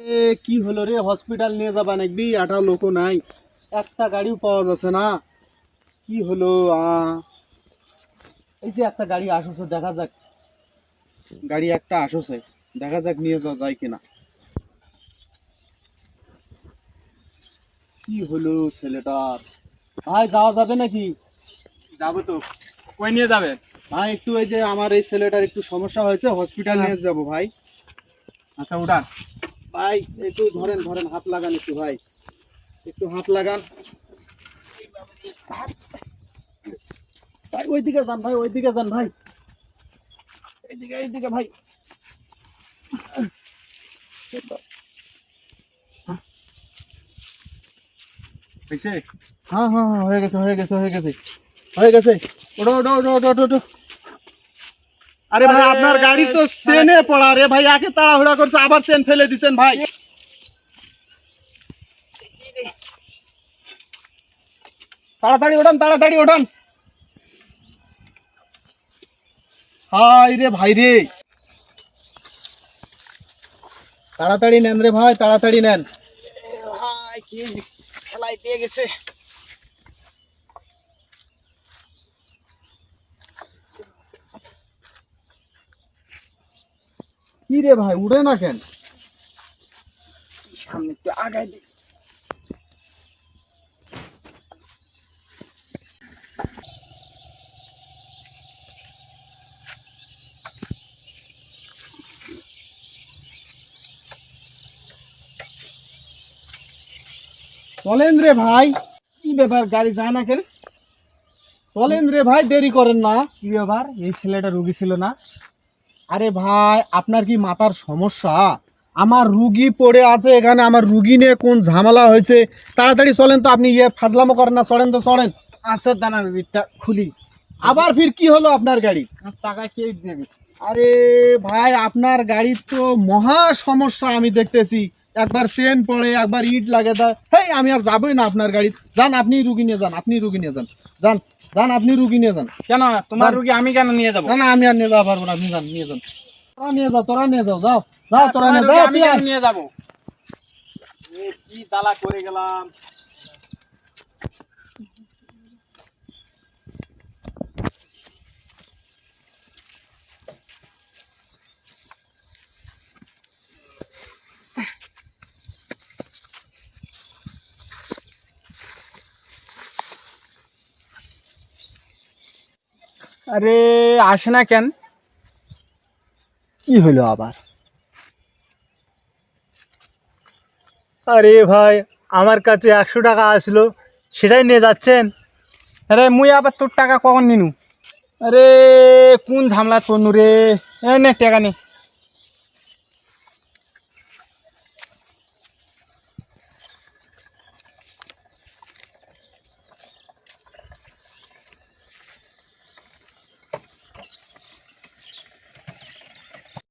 এ কি হলো রে? হসপিটাল নিয়ে যাবা নাকবি একটা লোকও নাই। একটা গাড়িও পাওয়া যাচ্ছে না। কি হলো? এই যে একটা গাড়ি আসছে দেখা যাক। গাড়ি একটা আসছে দেখা যাক নিয়ে যাওয়া যায় কিনা। কি হলো ছেলেটার ভাই যাওয়া যাবে নাকি? যাব তো। কই নিয়ে যাবে? ভাই একটু ওই যে আমার এই ছেলেটার একটু সমস্যা হয়েছে হসপিটাল নিয়ে যাব ভাই। আচ্ছা উঠান। ভাই একটু ধরেন ধরেন হাত লাগান একটু ভাই। একটু হাত লাগান। ভাই ওইদিকে যান ভাই ওইদিকে যান ভাই। এইদিকে এইদিকে ভাই। হ্যাঁ হ্যাঁ হ্যাঁ হয়ে গেছে হয়ে গেছে হয়ে গেছে। হয়ে গেছে। ওটো ওটো ওটো ওটো ওটো আরে ভাই আরে, আপনার গাড়ি তো চেনে পড়া রে ভাই আগে তাড়াহুড়া করছে আবার চেন ফেলে দিছেন ভাই তাড়াতাড়ি ওঠান তাড়াতাড়ি ওঠান হাই রে ভাই রে তাড়াতাড়ি নেন রে ভাই তাড়াতাড়ি নেন ভাই কি ফেলাই দিয়ে গেছে কি রে ভাই উড়ে না কেন? সামনে একটু আগাই দি। চলেন রে ভাই। কি ব্যাপার গাড়ি যায় না কেন? চলেন রে ভাই দেরি করেন না। কি ব্যাপার? এই ছেলেটা রুগী ছিল না? আরে ভাই আপনার কি মাথার সমস্যা? আমার রুগী পড়ে আছে এখানে আমার রুগী নিয়ে কোন ঝামেলা হয়েছে? তাড়াতাড়ি চলেন তো আপনি ইয়ে ফাজলামো করেন না চলেন তো চলেন। আচ্ছা দানা বিটটা খুলি। আবার ফির কি হলো আপনার গাড়ি? চাকা কে আরে ভাই আপনার গাড়ির তো মহা সমস্যা আমি দেখতেছি। একবার চেন পড়ে একবার ইট লাগে দেয়। হেই আমি আর যাবোই না আপনার গাড়ি যান আপনি রুগী নিয়ে যান আপনি রুগী নিয়ে যান। যান যান আপনি রুগী নিয়ে যান। কেন? তোমার যান। রুগী আমি কেন নিয়ে যাব? না না আমি আর নিয়ে যাওয়া পারব না আপনি যান নিয়ে যান। তোরা নিয়ে যাও তোরা নিয়ে যাও যাও যাও তোরা তোমার নিয়ে রুগী যাও আমি তুই কেন আয়। নিয়ে যাব? এ, কি জ্বালা করে গেলাম। আরে আসে না কেন? কি হলো আবার? আরে ভাই, আমার কাছে একশো টাকা আসলো, সেটাই নিয়ে যাচ্ছেন? আরে মুই আবার তোর টাকা কখন নিনু? আরে কোন ঝামলা তোর রে? এ নে, টাকা নে।